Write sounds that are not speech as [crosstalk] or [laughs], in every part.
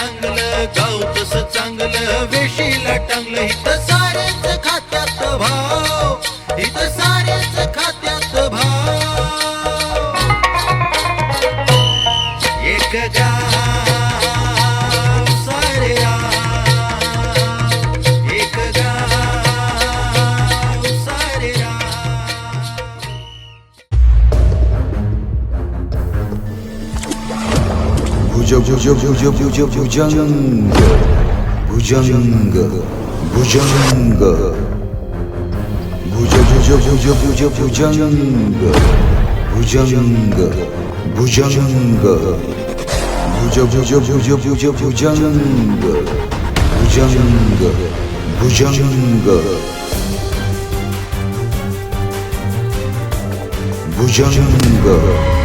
चांगलं गाव तस चांगलं वेशीला टांगलं हित भुज भुज भुज भुज भुजंग भुजंग भुजंग भुज भुज भुज भुज भुजंग भुजंग भुजंग भुज भुज भुज भुज भुजंग भुजंग भुजंग भुजंग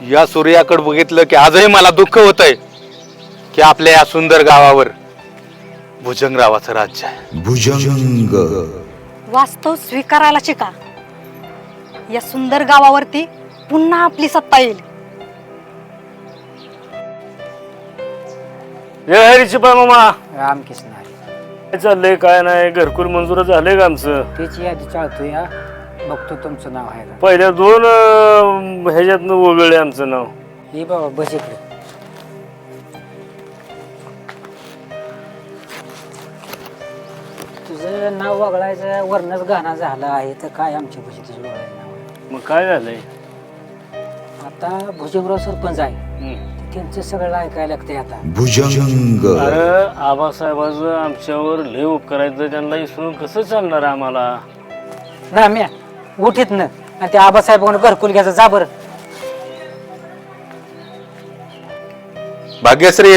या सूर्याकडे बघितलं की आजही मला दुःख होत आहे की आपल्या या सुंदर गावावर भुजंगरावाचं राज्य आहे. भुजंग. वास्तव स्वीकारायला शिका. या सुंदर गावावरती पुन्हा आपली सत्ता येईल. जय हरीची पाय मामा. रामकृष्ण हरी. काय चाललंय काय नाही घरकुल मंजूर झालंय का आमचं? तीच यादी चालतोय हा. बघतो तुमचं नाव आहे का पहिल्या दोन अं, ह्याच्यातनं वगळले आमचं नाव. हे बाबा बस इकडे तुझं नाव वगळायचं वरणच गाणं झालं आहे तर काय आमच्या भुजी तुझं वगळायचं नाव आहे? मग काय झालंय? आता भुजंगराव सरपंच आहे. हम्म. त्यांचं सगळं ऐकायला लागतंय आता. भुजंग. अरे आबासाहेबाचं आमच्यावर लय उपकार आहेत तर त्यांना विसरून कसं चालणार आम्हाला? ना म्या उठीत न. आणि त्या आबासाहेबांना घरकुल घ्यायचं. जा बरं. भाग्यश्री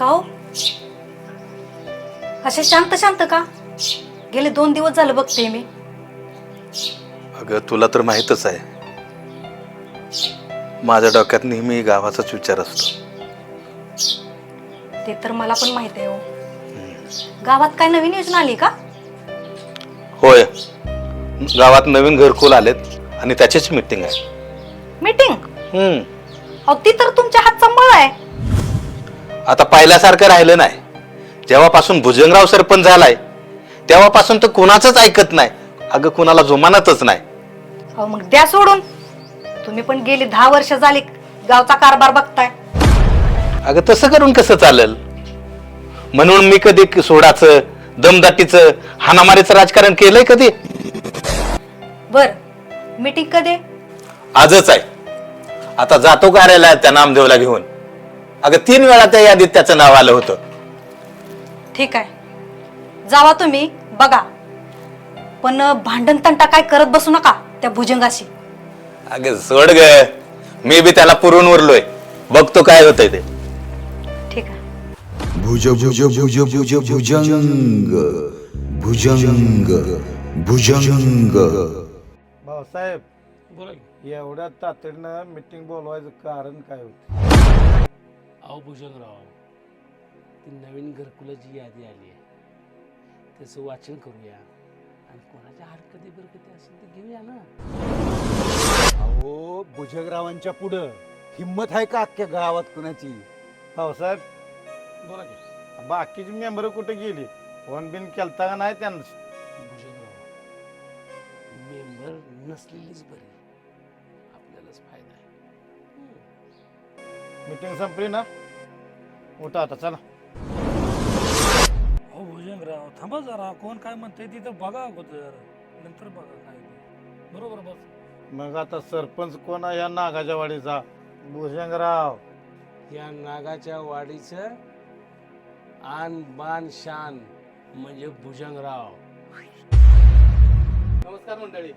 का हो? असे शांत शांत का? गेले दोन दिवस झालं बघते मी. अगं तुला तर माहीतच आहे. माझ्या डोक्यात नेहमी गावाचाच विचार असतो. ते तर मला पण माहीत आहे हो. गावात काय नवीन योजना आली का? होय. गावात नवीन घरकुल आलेत आणि त्याचीच मीटिंग आहे. मीटिंग हम्म. ती तर तुमच्या हात सांभाळ आहे. आता पहिल्यासारखं राहिलं नाही. जेव्हापासून भुजंगराव सरपंच झालाय तेव्हापासून तर कुणाचंच ऐकत नाही. अगं कुणाला जुमानतच नाही. अहो मग द्या सोडून. तुम्ही पण गेली दहा वर्ष झाली गावचा कारभार बघताय. अगं तसं करून कसं चालेल? म्हणून मी कधी सोडाचं दमदाटीचं हाणामारीचं राजकारण केलंय कधी? बर. मीटिंग कधी? आजच आहे. आता जातो कार्यालयात त्या नामदेवला घेऊन. अगं तीन वेळा त्या यादीत त्याचं नाव आलं होतं. ठीक आहे. जावा तुम्ही बघा. पण भांडण तंटा काय करत बसू नका त्या भुजंगाशी. अगं सोड ग. मी बी त्याला पुरून उरलोय. बघतो काय होतंय ते. ठीक आहे. भुज भुज भुज भुज भुजंग. भुजंग. भुजंग. भाऊसाहेब एवढ्या तातडीनं मिटिंग बोलवायचं कारण काय होतं? अहो भुजंगराव ती नवीन घरकुलाची यादी आली आहे. त्याचं वाचन करूया. आणि कोणाच्या हरकती बरकती असेल ते घेऊया ना. अहो भुजगरावांच्या पुढं हिंमत आहे का अख्ख्या गावात कुणाची? भाऊसाहेब बोला की. बाकीची मेंबर कुठे गेली? फोन बिन केलता का नाही त्यांना? भुजंगराव मेंबर नसलेलीच बरी. आपल्यालाच फायदा आहे. हम्म. मिटिंग संपली ना? उठा आता चला. हो भुजंगराव थांबा जरा. कोण काय म्हणतंय तिथं बघा अगोदर. नंतर बघा काय ते. बरोबर बस. मग आता सरपंच कोण आहे? या नागाच्या वाडीचा. भुजंगराव. या नागाच्या वाडीचं आन बान शान म्हणजे भुजंगराव. नमस्कार मंडळी.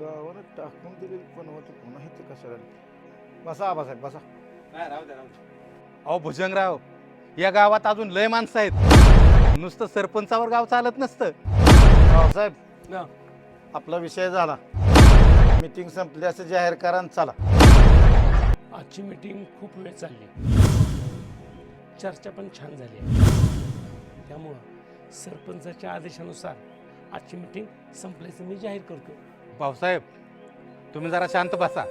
गावानं टाकून दिलेली पण होती पुन्हा इथे कशाला? बसा आबासाहेब बसा. काय राहू द्या राहू द्या. अहो भुजंगराव या गावात अजून लय माणसं आहेत. नुसतं सरपंचावर गाव चालत नसतं. भाऊसाहेब ना. आपला विषय झाला. मीटिंग संपली असं जाहीर करा आणि चला. आजची मीटिंग खूप वेळ चालली. चर्चा पण छान झाली. त्यामुळं सरपंचाच्या आदेशानुसार आजची मीटिंग संपल्याचं मी जाहीर करतो. भाऊसाहेब तुम्ही जरा शांत बसा.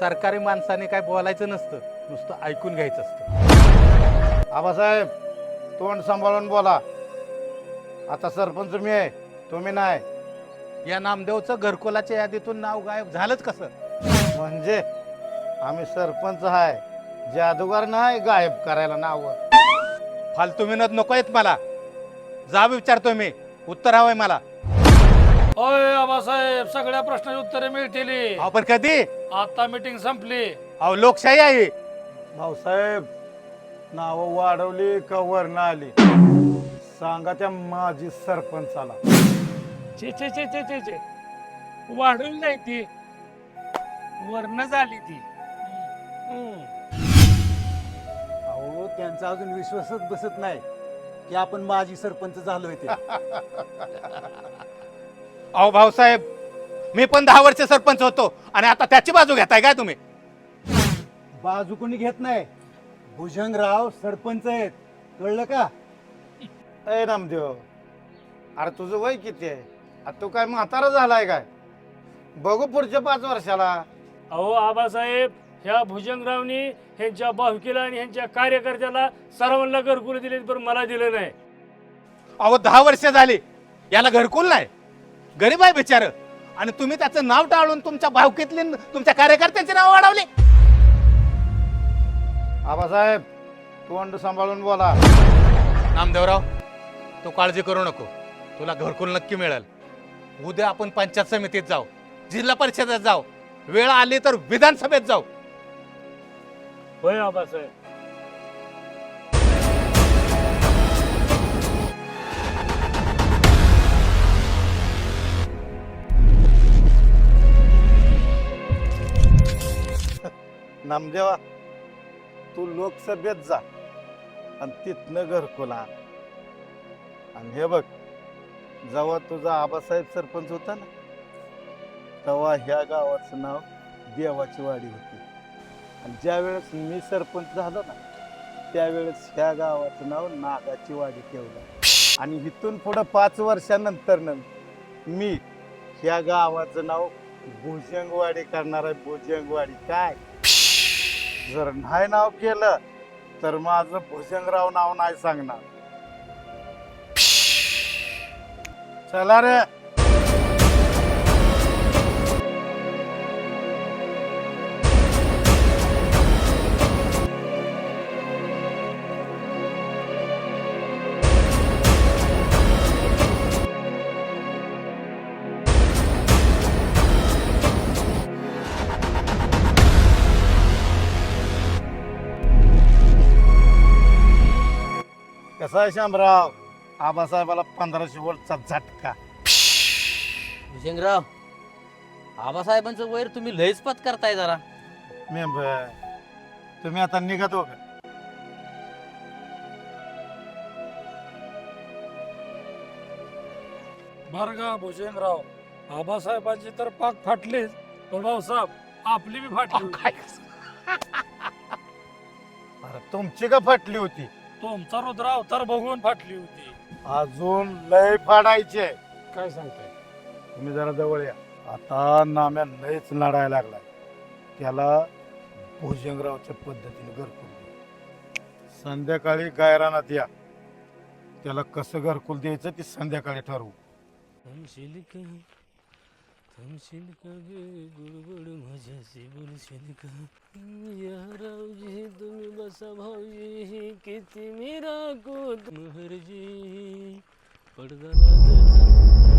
सरकारी माणसाने काय बोलायचं नसतं. नुसतं ऐकून घ्यायचं असतं. आबासाहेब तोंड सांभाळून बोला. आता सरपंच मी आहे तुम्ही नाही. या नामदेवचं घरकुलाच्या यादीतून नाव गायब झालंच कसं? म्हणजे आम्ही सरपंच आहे जादूगार नाही गायब करायला नाव. फालतू विनोद नको आहेत मला. जा विचारतोय मी उत्तर हवंय मला. होय आबासाहेब सगळ्या प्रश्नाची उत्तरे मिळतील. कधी? आता मीटिंग संपली. अहो लोकशाही आहे. भाऊसाहेब नाव वाढवली का वर्ण आली? सांगा त्या माजी सरपंचाला. चे चे चे चे चे चे वाढवली नाही ती. वर्ण झाली ती. हम्म. अहो त्यांचा अजून विश्वासच बसत नाही की आपण माजी सरपंच झालोय ते. [laughs] अहो भाऊसाहेब मी पण दहा वर्ष सरपंच होतो आणि आता त्याची बाजू घेताय काय तुम्ही? बाजू कोणी घेत नाही. भुजंगराव सरपंच आहेत. कळलं का? अय नामदेव अरे तुझं वय किती आहे? आता तू काय म्हातारा झालाय काय? बघू पुढच्या पाच वर्षाला. अहो आबासाहेब ह्या भुजंगरावनी ह्यांच्या बाहुकीला आणि ह्यांच्या कार्यकर्त्याला सर्वांना घरकुल दिले पण मला दिलं नाही. अहो दहा वर्ष झाली. याला घरकुल नाही. गरीब आहे बिचार. आणि तुम्ही त्याचं नाव टाळून तुमच्या भावकीतली तुमच्या कार्यकर्त्यांचे नाव वाढवले. आबासाहेब तोंड सांभाळून बोला. नामदेवराव तू काळजी करू नको. तुला घरकुल नक्की मिळेल. उद्या आपण पंचायत समितीत जाऊ. जिल्हा परिषदेत जाऊ. वेळ आली तर विधानसभेत जाऊ. होय आबासाहेब. नामदेवा तू लोकसभेत जा. आणि तिथनं घरकुला आणि. हे बघ जेव्हा तुझा आबासाहेब सरपंच होता ना तेव्हा ह्या गावाचं नाव देवाची वाडी होती. आणि ज्या वेळेस मी सरपंच झालो ना त्यावेळेस ह्या गावाचं नाव नागाची वाडी ठेवलं. आणि इथून पुढं पाच वर्षानंतर मी ह्या गावाचं नाव भुजंगवाडी करणार आहे. भुजंगवाडी काय? जर नाही नाव केलं तर माझं भुजंगराव नाव नाही सांगणार. चला रे. कसा आहे शामराव? आबासाहेबाला पंधराशे वोल्टचा झटका. भुजंगराव आबासाहेबांचं वैर तुम्ही लयच पत करताय जरा. मेंबर तुम्ही आता निघत हो का? बरं का भुजंगराव आबासाहेबांची तर पाक फाटलीच. पण भाऊसाहेब आपली बी फाटली होती. [laughs] अरे तुमची का फाटली होती? तुमचा रुद्र अवतार बघून फाटली होती. अजून लय फाडायचे. काय सांगताय? तुम्ही जरा जवळ या. आता नाम्या लयच लढायला लागलाय. त्याला भुजंगरावच्या पद्धतीने घरकुल. संध्याकाळी गायरानात या. त्याला कसं घरकुल द्यायचं ते संध्याकाळी ठरवू. थांबशील का थांबशील का गे गुडगुड माझ्याशी बोलशील का या रावजी. स्वभावी किती मी राखू महरजी पडदा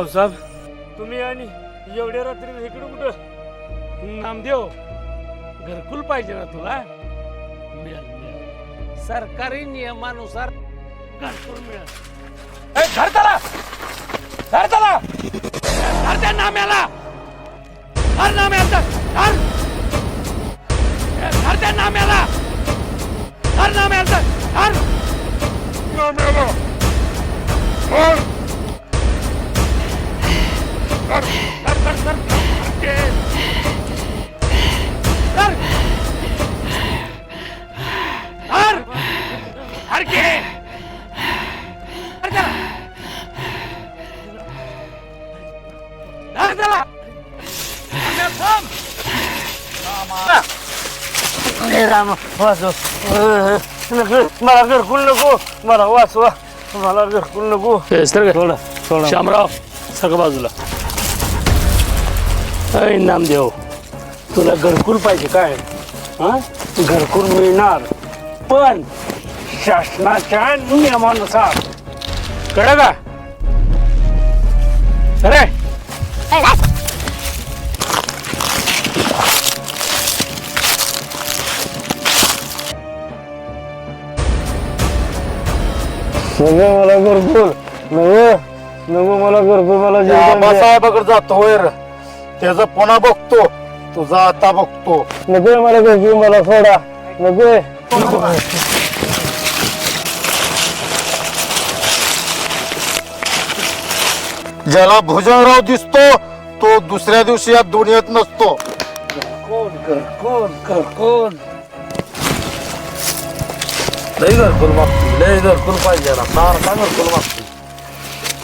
भाऊसाहेब तुम्ही आणि एवढ्या रात्री इकडे कुठं? नामदेव घरकुल पाहिजे ना तुला? मिळेल मिळेल. सरकारी नियमानुसार घरकुल मिळेल. ए, धर त्याला धर त्याला धर त्या नाम्याला! धर नाम्याला धर! ए, धर त्या नाम्याला! धर नाम्याला धर! नाम्याला! धर! राम वाचव. मला घरकुल नको. मला वाचवा. मला घरकुल नको. सोडा सोडा. शामराव सगळं बाजूला. अय नामदेव तुला घरकुल पाहिजे काय? हा? घरकुल मिळणार. पण शासनाच्या नियमानुसार. कळलं का? नको मला घरकुल. नको नको मला घरकुल मला द्या. आबासाहेबाकडे जातो वर त्याचं पुन्हा बघतो. तुझा आता बघतो. नकोय मला घरकुल मला सोडा. नकोय. ज्याला भुजंगराव दिसतो तो दुसऱ्या दिवशी या दुनियेत नसतो. कोण घरकुल घरकुल लय घरकुल मागते लय घरकुल पाहिजे ना सारखा घरकुल मागते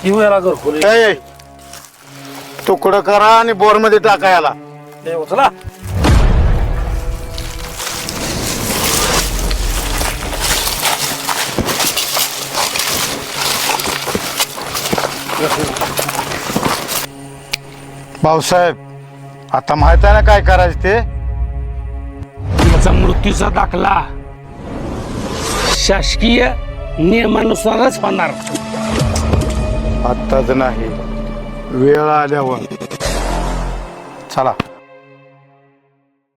किंवा याला घरकुल ए, तुकडं करा आणि बोरमध्ये टाका याला. हे उचला. भाऊसाहेब आता माहीत आहे ना काय करायचं ते? त्याचा मृत्यूचा दाखला. शासकीय नियमानुसारच होणार. आत्ताच नाही वेळ आल्यावर. चला.